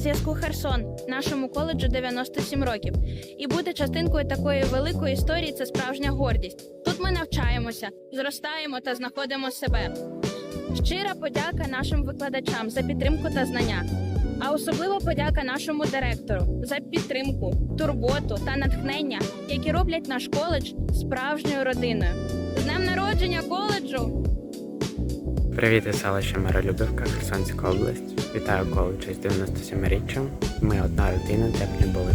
Херсон, нашому коледжу 97 років. І бути частинкою такої великої історії це справжня гордість. Тут ми навчаємося, зростаємо та знаходимо себе. Щира подяка нашим викладачам за підтримку та знання. А особливо подяка нашому директору за підтримку, турботу та натхнення, які роблять наш коледж справжньою родиною. З днем народження коледжу! Привіт із селища Миролюбівка, Херсонська область. Вітаю коледж із 97-річчям. Ми одна родина, де б не були.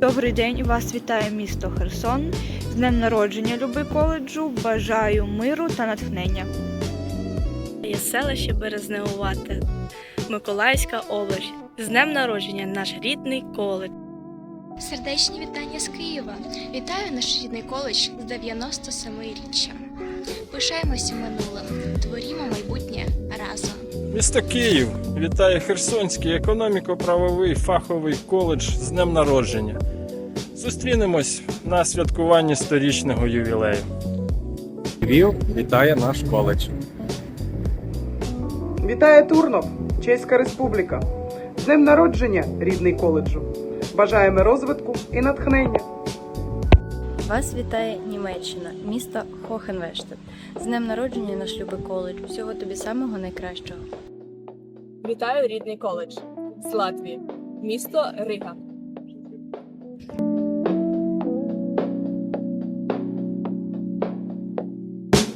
Добрий день, вас вітає місто Херсон. З днем народження люби коледжу. Бажаю миру та натхнення. є селище Березнеувате, Миколаївська область. З днем народження наш рідний коледж. Сердечні вітання з Києва. Вітаю наш рідний коледж з 97-річчям. Пишаємося минулим, творімо майбутнє разом. Місто Київ вітає Херсонський економіко-правовий фаховий коледж з днем народження. Зустрінемось на святкуванні сторічного ювілею. Львів вітає наш коледж. Вітає Турнов, Чеська Республіка. З днем народження, рідний коледжу. Бажаємо розвитку і натхнення. Вас вітає Німеччина, місто Хохенвештет. З днем народження наш любий коледж. Всього тобі самого найкращого. Вітаю рідний коледж з Латвії, місто Рига.